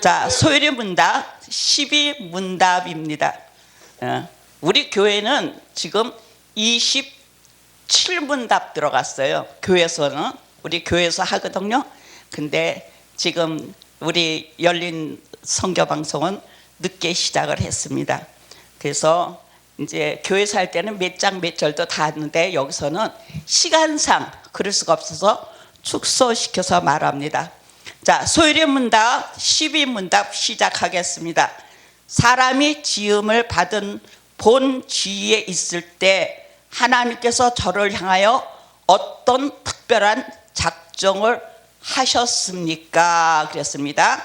자, 소율의 문답 12 문답입니다. 어, 우리 교회는 지금 27문답 들어갔어요. 교회에서는 우리 교회에서 하거든요. 근데 지금 우리 열린 성교 방송은 늦게 시작을 했습니다. 그래서 이제 교회에서 할 때는 몇 장 몇 절도 다 하는데 여기서는 시간상 그럴 수가 없어서 축소시켜서 말합니다. 자, 소율의 문답 12 문답 시작하겠습니다. 사람이 지음을 받은 본 지위에 있을 때 하나님께서 저를 향하여 어떤 특별한 작정을 하셨습니까? 그랬습니다.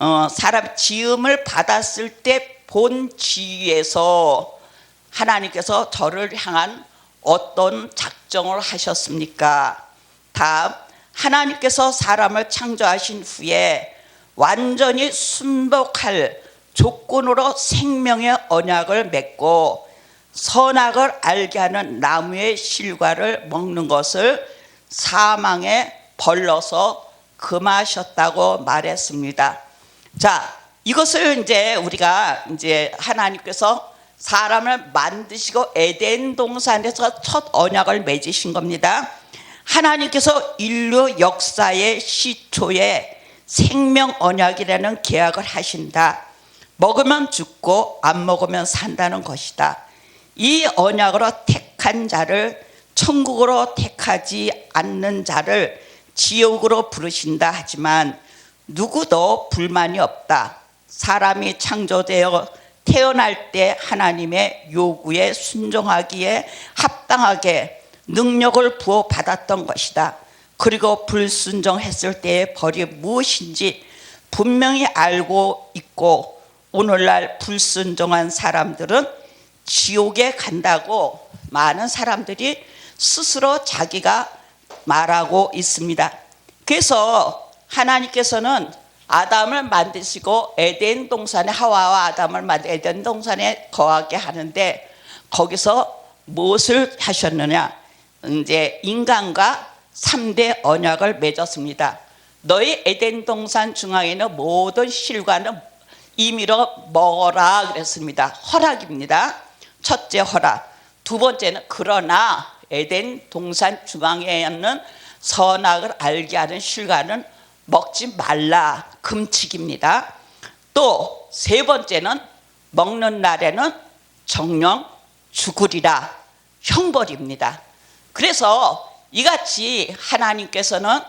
어, 사람 지음을 받았을 때 본 지위에서 하나님께서 저를 향한 어떤 작정을 하셨습니까? 다음 하나님께서 사람을 창조하신 후에 완전히 순복할 조건으로 생명의 언약을 맺고 선악을 알게 하는 나무의 실과를 먹는 것을 사망에 벌러서 금하셨다고 말했습니다. 자, 이것을 이제 우리가 이제 하나님께서 사람을 만드시고 에덴 동산에서 첫 언약을 맺으신 겁니다. 하나님께서 인류 역사의 시초에 생명 언약이라는 계약을 하신다. 먹으면 죽고 안 먹으면 산다는 것이다. 이 언약으로 택한 자를 천국으로 택하지 않는 자를 지옥으로 부르신다 하지만 누구도 불만이 없다. 사람이 창조되어 태어날 때 하나님의 요구에 순종하기에 합당하게 능력을 부어 받았던 것이다. 그리고 불순종했을 때의 벌이 무엇인지 분명히 알고 있고 오늘날 불순종한 사람들은 지옥에 간다고 많은 사람들이 스스로 자기가 말하고 있습니다. 그래서 하나님께서는 아담을 만드시고 에덴 동산에 하와와 아담을 만들 에덴 동산에 거하게 하는데 거기서 무엇을 하셨느냐? 이제 인간과 3대 언약을 맺었습니다. 너희 에덴 동산 중앙에 있는 모든 실과는 임의로 먹어라 그랬습니다. 허락입니다. 첫째 허락. 두 번째는 그러나 에덴 동산 중앙에 있는 선악을 알게 하는 실과는 먹지 말라 금칙입니다. 또 세 번째는 먹는 날에는 정령 죽으리라 형벌입니다. 그래서 이같이 하나님께서는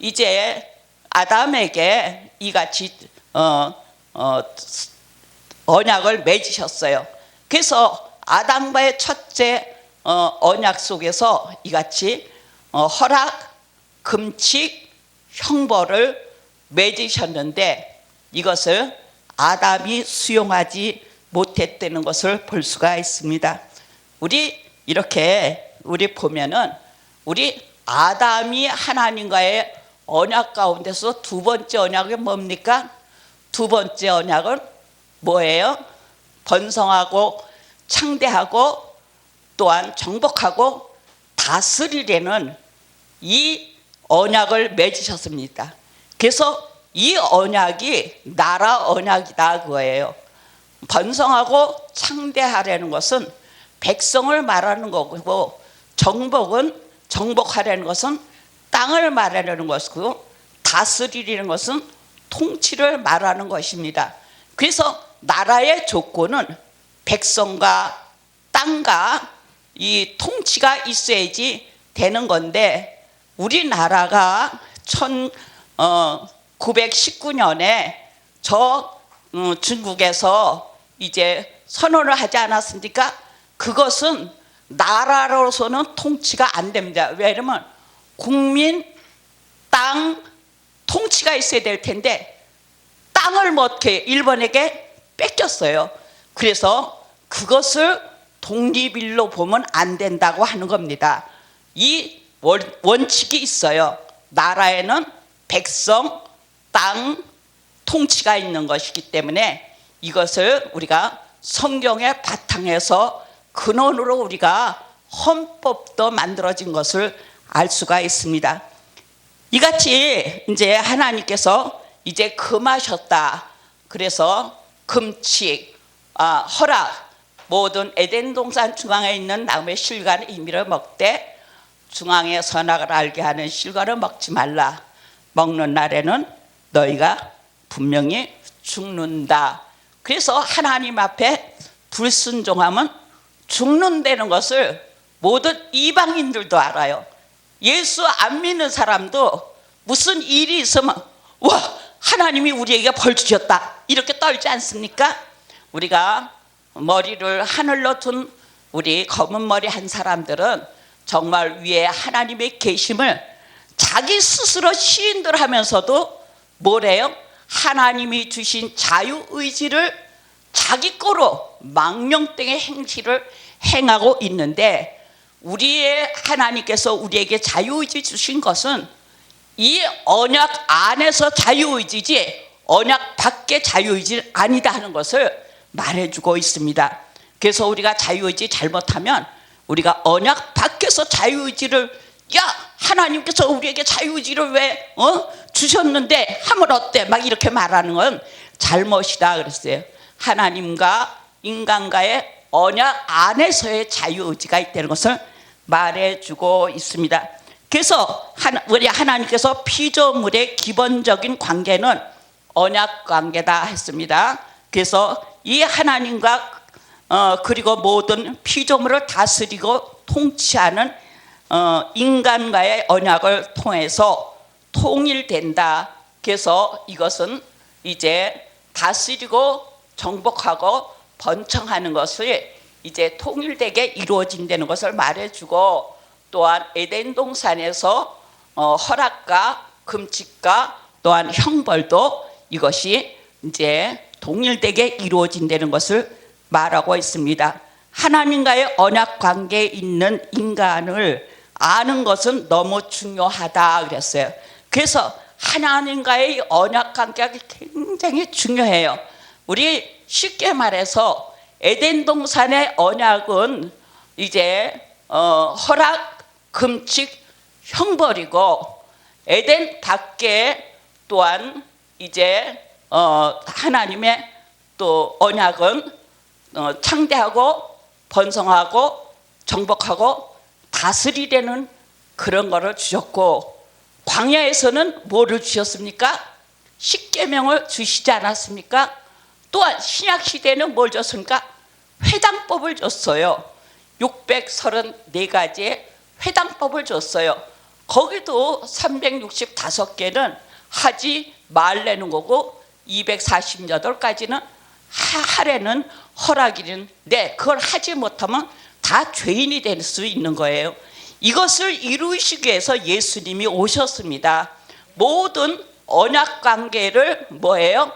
이제 아담에게 이같이 어, 어, 언약을 맺으셨어요. 그래서 아담과의 첫째 어, 언약 속에서 이같이 어, 허락, 금칙, 형벌을 맺으셨는데 이것을 아담이 수용하지 못했다는 것을 볼 수가 있습니다. 우리 이렇게 우리 보면은 우리 아담이 하나님과의 언약 가운데서 두 번째 언약이 뭡니까? 두 번째 언약은 뭐예요? 번성하고 창대하고 또한 정복하고 다스리려는 이 언약을 맺으셨습니다. 그래서 이 언약이 나라 언약이다 그거예요. 번성하고 창대하려는 것은 백성을 말하는 거고 정복은 정복하려는 것은 땅을 말하려는 것이고 다스리려는 것은 통치를 말하는 것입니다. 그래서 나라의 조건은 백성과 땅과 이 통치가 있어야지 되는 건데 우리나라가 1919년에 저 어, 중국에서 이제 선언을 하지 않았습니까? 그것은 나라로서는 통치가 안 됩니다. 왜냐면 국민, 땅, 통치가 있어야 될 텐데 땅을 뭐 어떻게 일본에게 뺏겼어요. 그래서 그것을 독립일로 보면 안 된다고 하는 겁니다. 이 원, 원칙이 있어요. 나라에는 백성, 땅, 통치가 있는 것이기 때문에 이것을 우리가 성경의 바탕에서 근원으로 우리가 헌법도 만들어진 것을 알 수가 있습니다. 이같이 이제 하나님께서 이제 금하셨다. 그래서 금칙, 아, 허락 모든 에덴 동산 중앙에 있는 나무의 실과는 임의로 먹되 중앙의 선악을 알게 하는 실과를 먹지 말라. 먹는 날에는 너희가 분명히 죽는다. 그래서 하나님 앞에 불순종하면 죽는다는 것을 모든 이방인들도 알아요. 예수 안 믿는 사람도 무슨 일이 있으면 와 하나님이 우리에게 벌 주셨다 이렇게 떨지 않습니까? 우리가 머리를 하늘로 둔 우리 검은 머리 한 사람들은 정말 위에 하나님의 계심을 자기 스스로 시인들 하면서도 뭐래요? 하나님이 주신 자유 의지를 자기 거로 망령땡의 행실을 행하고 있는데 우리의 하나님께서 우리에게 자유의지 주신 것은 이 언약 안에서 자유의지지 언약 밖의 자유의지 아니다 하는 것을 말해주고 있습니다. 그래서 우리가 자유의지 잘못하면 우리가 언약 밖에서 자유의지를 야 하나님께서 우리에게 자유의지를 왜 어? 주셨는데 하면 어때? 막 이렇게 말하는 건 잘못이다 그랬어요. 하나님과 인간과의 언약 안에서의 자유의지가 있다는 것을 말해주고 있습니다. 그래서 우리 하나님께서 피조물의 기본적인 관계는 언약 관계다 했습니다. 그래서 이 하나님과 어, 그리고 모든 피조물을 다스리고 통치하는 어, 인간과의 언약을 통해서 통일된다. 그래서 이것은 이제 다스리고 정복하고 번창하는 것을 이제 통일되게 이루어진다는 것을 말해주고 또한 에덴 동산에서 어, 허락과 금칙과 또한 형벌도 이것이 이제 동일되게 이루어진다는 것을 말하고 있습니다. 하나님과의 언약 관계에 있는 인간을 아는 것은 너무 중요하다 그랬어요. 그래서 하나님과의 언약 관계가 굉장히 중요해요. 우리 쉽게 말해서 에덴 동산의 언약은 이제 어, 허락, 금칙, 형벌이고 에덴 밖에 또한 이제 어, 하나님의 또 언약은 어, 창대하고 번성하고 정복하고 다스리려는 그런 거를 주셨고 광야에서는 뭐를 주셨습니까? 십계명을 주시지 않았습니까? 또한 신약 시대는 뭘 줬습니까? 회당법을 줬어요. 634가지의 회당법을 줬어요. 거기도 365개는 하지 말라는 거고 248가지는 하래는 허락이는데 그걸 하지 못하면 다 죄인이 될 수 있는 거예요. 이것을 이루시기 위해서 예수님이 오셨습니다. 모든 언약 관계를 뭐예요?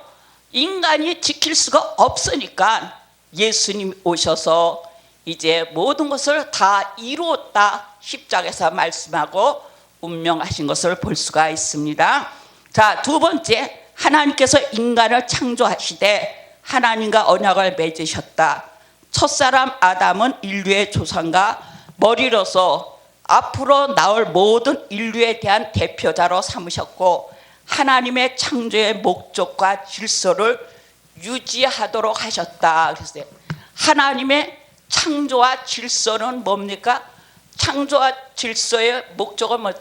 인간이 지킬 수가 없으니까 예수님 오셔서 이제 모든 것을 다 이루었다 십자가에서 말씀하고 운명하신 것을 볼 수가 있습니다. 자, 두 번째 하나님께서 인간을 창조하시되 하나님과 언약을 맺으셨다. 첫사람 아담은 인류의 조상과 머리로서 앞으로 나올 모든 인류에 대한 대표자로 삼으셨고 하나님의 창조의 목적과 질서를 유지하도록 하셨다. 그랬어요. 하나님의 창조와 질서는 뭡니까? 창조와 질서의 목적은 뭐예요?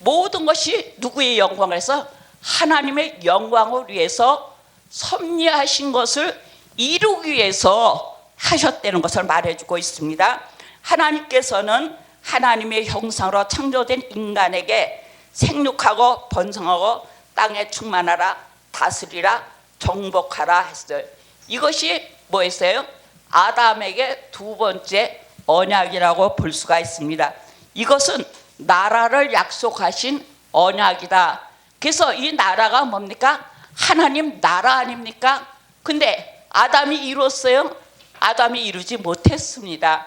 모든 것이 누구의 영광을 해서 하나님의 영광을 위해서 섭리하신 것을 이루기 위해서 하셨다는 것을 말해주고 있습니다. 하나님께서는 하나님의 형상으로 창조된 인간에게 생육하고 번성하고 땅에 충만하라 다스리라 정복하라 했어요. 이것이 뭐였어요? 아담에게 두 번째 언약이라고 볼 수가 있습니다. 이것은 나라를 약속하신 언약이다. 그래서 이 나라가 뭡니까? 하나님 나라 아닙니까? 근데 아담이 이뤘어요? 아담이 이루지 못했습니다.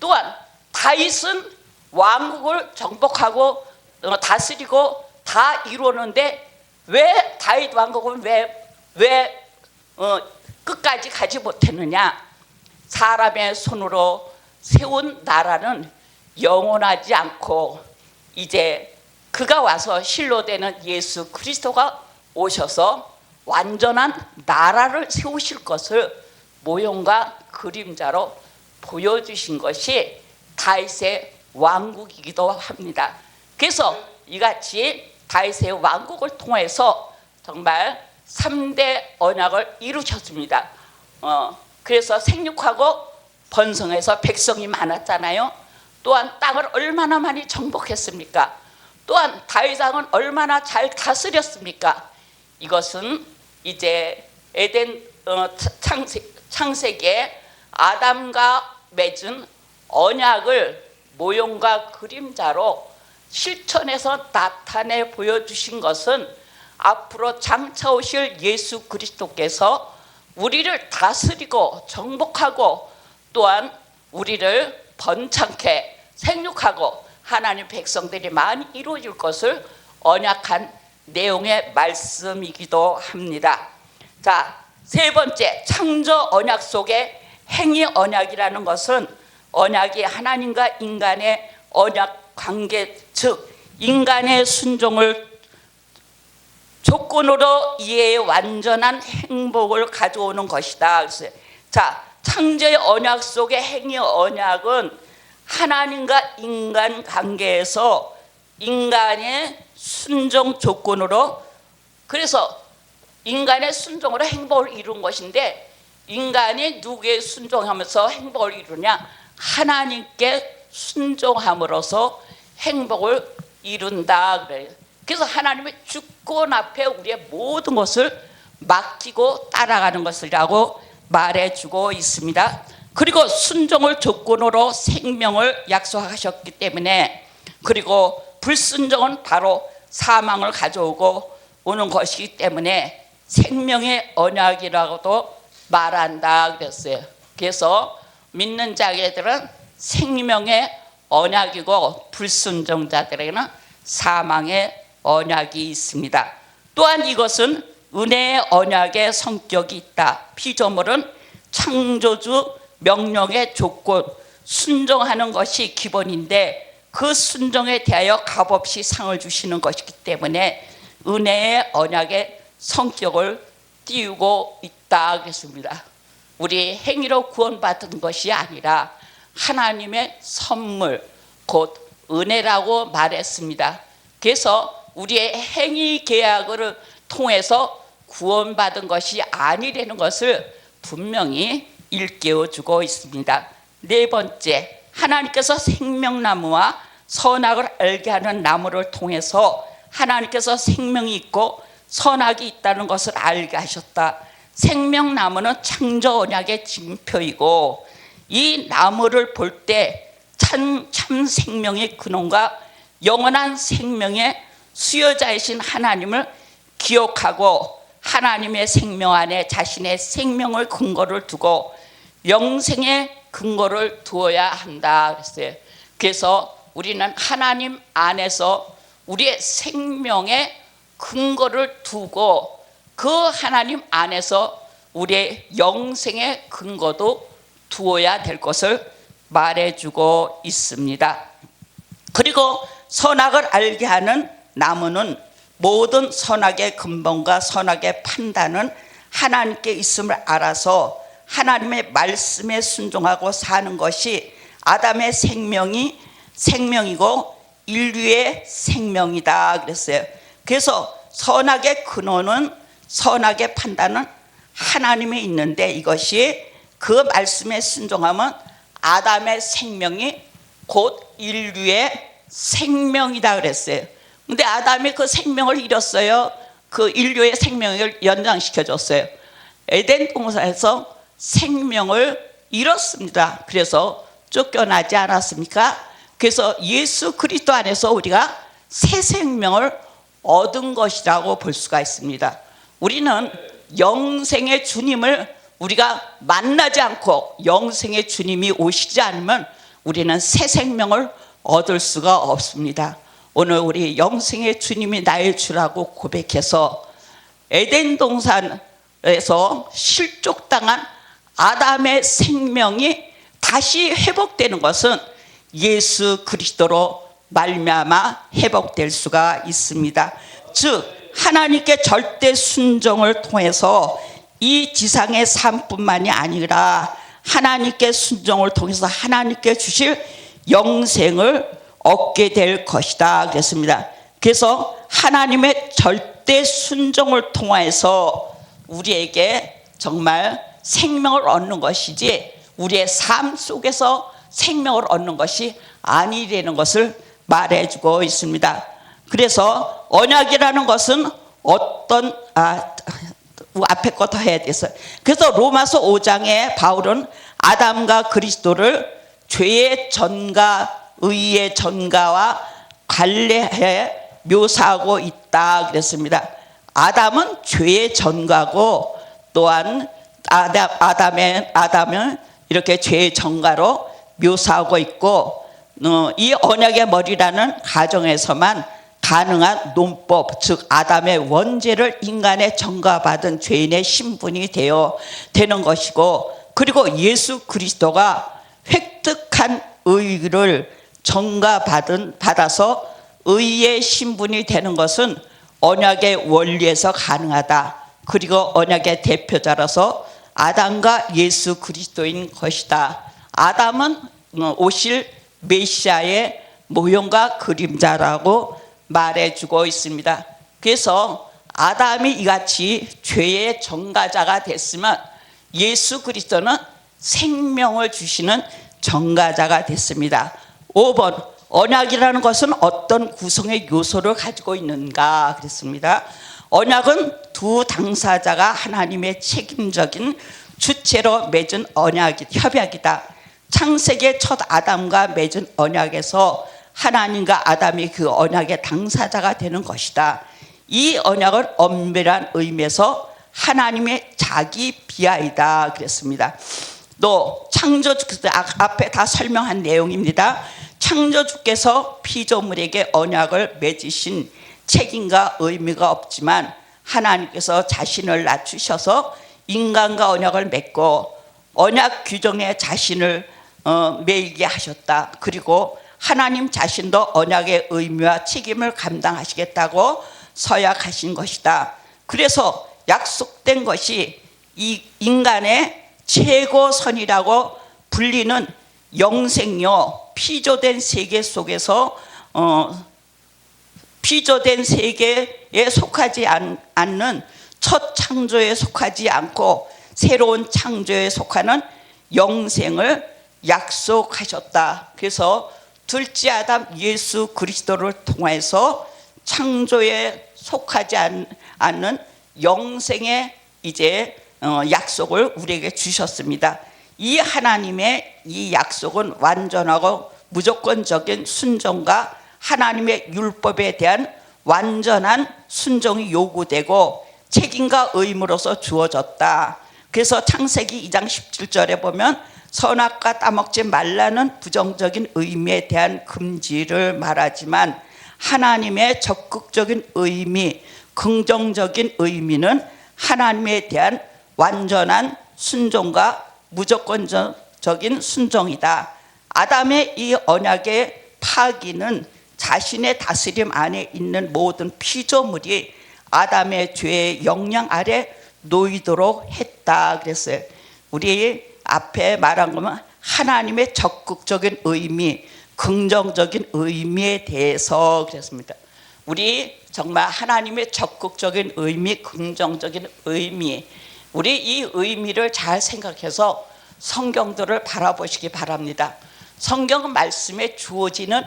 또한 다윗은 왕국을 정복하고 어, 다스리고 다 이루었는데 왜 다윗 왕국은 왜 왜 어, 끝까지 가지 못했느냐? 사람의 손으로 세운 나라는 영원하지 않고 이제 그가 와서 실로 되는 예수 그리스도가 오셔서 완전한 나라를 세우실 것을 모형과 그림자로 보여주신 것이 다윗의 왕국이기도 합니다. 그래서 이같이 다윗의 왕국을 통해서 정말 3대 언약을 이루셨습니다. 어, 그래서 생육하고 번성해서 백성이 많았잖아요. 또한 땅을 얼마나 많이 정복했습니까? 또한 다윗 왕은 얼마나 잘 다스렸습니까? 이것은 이제 에덴 어, 창세, 창세기에 아담과 맺은 언약을 모형과 그림자로 실천해서 나타내 보여주신 것은 앞으로 장차 오실 예수 그리스도께서 우리를 다스리고 정복하고 또한 우리를 번창케 생육하고 하나님 백성들이 많이 이루어질 것을 언약한 내용의 말씀이기도 합니다. 자, 세 번째 창조 언약 속에 행위 언약이라는 것은 언약이 하나님과 인간의 언약 관계 즉 인간의 순종을 조건으로 이해의 완전한 행복을 가져오는 것이다. 자 창조의 언약 속의 행위 언약은 하나님과 인간 관계에서 인간의 순종 조건으로 그래서 인간의 순종으로 행복을 이룬 것인데 인간이 누구에 순종하면서 행복을 이루냐 하나님께 순종함으로써 행복을 이룬다 그래요. 그래서 하나님의 주권 앞에 우리의 모든 것을 맡기고 따라가는 것이라고 말해주고 있습니다. 그리고 순종을 조건으로 생명을 약속하셨기 때문에 그리고 불순종은 바로 사망을 가져오고 오는 것이기 때문에 생명의 언약이라고도 말한다 그랬어요. 그래서 믿는 자들은 생명의 언약이고 불순종자들에게는 사망의 언약이 있습니다. 또한 이것은 은혜의 언약의 성격이 있다. 피조물은 창조주 명령의 조건 순종하는 것이 기본인데 그 순종에 대하여 값없이 상을 주시는 것이기 때문에 은혜의 언약의 성격을 띄우고 있다 그랬습니다. 우리 행위로 구원받은 것이 아니라 하나님의 선물 곧 은혜라고 말했습니다. 그래서 우리의 행위 계약을 통해서 구원받은 것이 아니라는 것을 분명히 일깨워 주고 있습니다. 네 번째, 하나님께서 생명나무와 선악을 알게 하는 나무를 통해서 하나님께서 생명이 있고 선악이 있다는 것을 알게 하셨다. 생명나무는 창조 언약의 징표이고 이 나무를 볼 때 참 참 생명의 근원과 영원한 생명의 수여자이신 하나님을 기억하고 하나님의 생명 안에 자신의 생명을 근거를 두고 영생의 근거를 두어야 한다 그랬어요. 그래서 우리는 하나님 안에서 우리의 생명의 근거를 두고 그 하나님 안에서 우리의 영생의 근거도 두어야 될 것을 말해주고 있습니다. 그리고 선악을 알게 하는 나무는 모든 선악의 근본과 선악의 판단은 하나님께 있음을 알아서 하나님의 말씀에 순종하고 사는 것이 아담의 생명이 생명이고 인류의 생명이다 그랬어요. 그래서 선악의 근원은 선악의 판단은 하나님에 있는데 이것이 그 말씀에 순종하면 아담의 생명이 곧 인류의 생명이다 그랬어요. 근데 아담이 그 생명을 잃었어요. 그 인류의 생명을 연장시켜 줬어요. 에덴 동산에서 생명을 잃었습니다. 그래서 쫓겨나지 않았습니까? 그래서 예수 그리스도 안에서 우리가 새 생명을 얻은 것이라고 볼 수가 있습니다. 우리는 영생의 주님을 우리가 만나지 않고 영생의 주님이 오시지 않으면 우리는 새 생명을 얻을 수가 없습니다. 오늘 우리 영생의 주님이 나의 주라고 고백해서 에덴 동산에서 실족당한 아담의 생명이 다시 회복되는 것은 예수 그리스도로 말미암아 회복될 수가 있습니다. 즉 하나님께 절대 순종을 통해서 이 지상의 삶뿐만이 아니라 하나님께 순종을 통해서 하나님께 주실 영생을 얻게 될 것이다 그랬습니다. 그래서 하나님의 절대 순종을 통해서 우리에게 정말 생명을 얻는 것이지 우리의 삶 속에서 생명을 얻는 것이 아니라는 것을 말해주고 있습니다. 그래서 언약이라는 것은 어떤 아 앞에 거 더 해야 돼서 그래서 로마서 5장에 바울은 아담과 그리스도를 죄의 전가 의의 전가와 관례해 묘사하고 있다 그랬습니다. 아담은 죄의 전가고 또한 아담, 아담의 아담은 이렇게 죄의 전가로 묘사하고 있고 어, 이 언약의 머리라는 가정에서만 가능한 논법 즉 아담의 원죄를 인간의 전가받은 죄인의 신분이 되어 되는 것이고 그리고 예수 그리스도가 획득한 의를 전가받은 받아서 의의 신분이 되는 것은 언약의 원리에서 가능하다. 그리고 언약의 대표자라서 아담과 예수 그리스도인 것이다. 아담은 어, 오실 메시아의 모형과 그림자라고 말해주고 있습니다. 그래서 아담이 이같이 죄의 전가자가 됐으면 예수 그리스도는 생명을 주시는 전가자가 됐습니다. 5번 언약이라는 것은 어떤 구성의 요소를 가지고 있는가 그랬습니다. 언약은 두 당사자가 하나님의 책임적인 주체로 맺은 언약 협약이다. 창세기의 첫 아담과 맺은 언약에서 하나님과 아담이 그 언약의 당사자가 되는 것이다. 이 언약은 엄밀한 의미에서 하나님의 자기 비하이다 그랬습니다. 또 창조주 앞에 다 설명한 내용입니다. 창조주께서 피조물에게 언약을 맺으신 책임과 의미가 없지만 하나님께서 자신을 낮추셔서 인간과 언약을 맺고 언약 규정에 자신을 어, 매이게 하셨다. 그리고 하나님 자신도 언약의 의미와 책임을 감당하시겠다고 서약하신 것이다. 그래서 약속된 것이 이 인간의 최고 선이라고 불리는 영생요 피조된 세계 속에서 어, 피조된 세계에 속하지 않, 않는 첫 창조에 속하지 않고 새로운 창조에 속하는 영생을 약속하셨다. 그래서 둘째 아담 예수 그리스도를 통해서 창조에 속하지 않, 않는 영생의 이제 어, 약속을 우리에게 주셨습니다. 이 하나님의 이 약속은 완전하고 무조건적인 순종과 하나님의 율법에 대한 완전한 순종이 요구되고 책임과 의무로서 주어졌다. 그래서 창세기 2장 17절에 보면 선악과 따먹지 말라는 부정적인 의미에 대한 금지를 말하지만 하나님의 적극적인 의미, 긍정적인 의미는 하나님에 대한 완전한 순종과 무조건적인 순종이다. 아담의 이 언약의 파기는 자신의 다스림 안에 있는 모든 피조물이 아담의 죄의 영향 아래 놓이도록 했다 그랬어요. 우리 앞에 말한 거면 하나님의 적극적인 의미, 긍정적인 의미에 대해서 그랬습니다. 우리 정말 하나님의 적극적인 의미, 긍정적인 의미, 우리 이 의미를 잘 생각해서 성경들을 바라보시기 바랍니다. 성경 말씀에 주어지는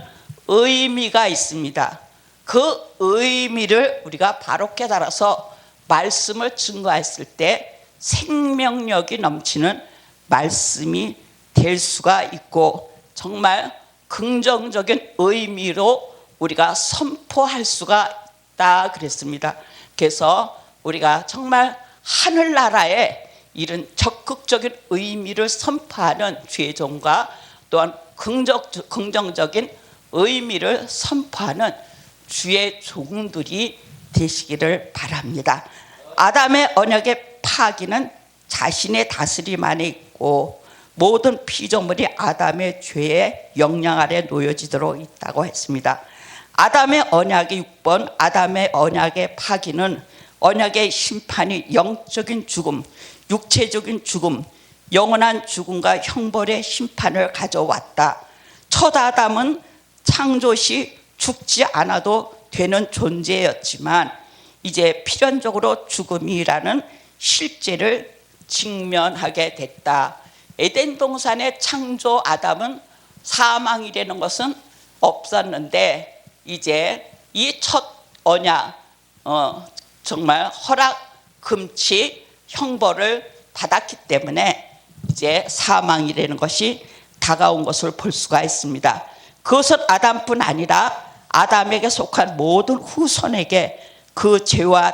의미가 있습니다. 그 의미를 우리가 바로 깨달아서 말씀을 증거했을 때 생명력이 넘치는 말씀이 될 수가 있고 정말 긍정적인 의미로 우리가 선포할 수가 있다 그랬습니다. 그래서 우리가 정말 하늘나라에 이런 적극적인 의미를 선포하는 죄종과 또한 긍정, 긍정적인 의미를 선포하는 주의 종들이 되시기를 바랍니다. 아담의 언약의 파기는 자신의 다스림 안에 있고 모든 피조물이 아담의 죄의 영향 아래 놓여지도록 있다고 했습니다. 아담의 언약의 6번 아담의 언약의 파기는 언약의 심판이 영적인 죽음, 육체적인 죽음, 영원한 죽음과 형벌의 심판을 가져왔다. 첫 아담은 창조 시 죽지 않아도 되는 존재였지만 이제 필연적으로 죽음이라는 실제를 직면하게 됐다. 에덴 동산의 창조 아담은 사망이라는 것은 없었는데 이제 이 첫 언약 어, 정말 허락 금치 형벌을 받았기 때문에 이제 사망이라는 것이 다가온 것을 볼 수가 있습니다. 그것은 아담뿐 아니라 아담에게 속한 모든 후손에게 그 죄와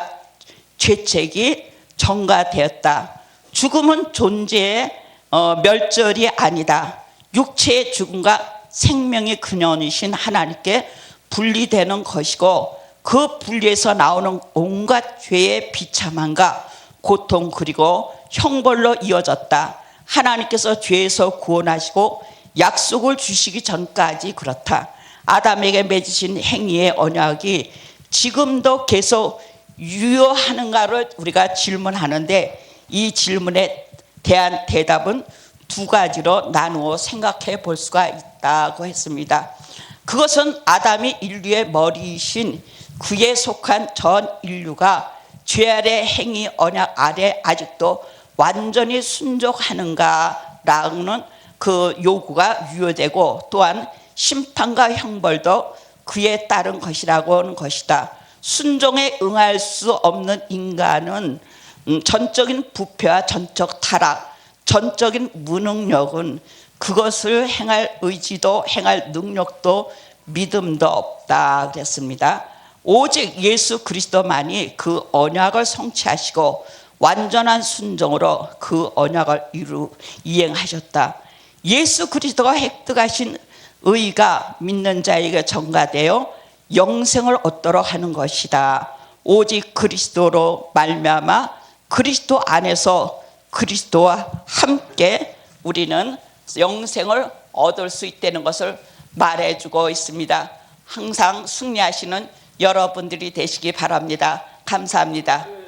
죄책이 전가되었다. 죽음은 존재의 어, 멸절이 아니다. 육체의 죽음과 생명의 근원이신 하나님께 분리되는 것이고 그 분리에서 나오는 온갖 죄의 비참함과 고통 그리고 형벌로 이어졌다. 하나님께서 죄에서 구원하시고 약속을 주시기 전까지 그렇다. 아담에게 맺으신 행위의 언약이 지금도 계속 유효하는가를 우리가 질문하는데 이 질문에 대한 대답은 두 가지로 나누어 생각해 볼 수가 있다고 했습니다. 그것은 아담이 인류의 머리이신 그에 속한 전 인류가 죄 아래 행위 언약 아래 아직도 완전히 순종하는가라는 그 요구가 유효되고 또한 심판과 형벌도 그에 따른 것이라고 하는 것이다. 순종에 응할 수 없는 인간은 음, 전적인 부패와 전적 타락, 전적인 무능력은 그것을 행할 의지도 행할 능력도 믿음도 없다 그랬습니다. 오직 예수 그리스도만이 그 언약을 성취하시고 완전한 순종으로 그 언약을 이루 이행하셨다. 예수 그리스도가 획득하신 의가 믿는 자에게 전가되어 영생을 얻도록 하는 것이다. 오직 그리스도로 말미암아 그리스도 안에서 그리스도와 함께 우리는 영생을 얻을 수 있다는 것을 말해주고 있습니다. 항상 승리하시는 여러분들이 되시기 바랍니다. 감사합니다.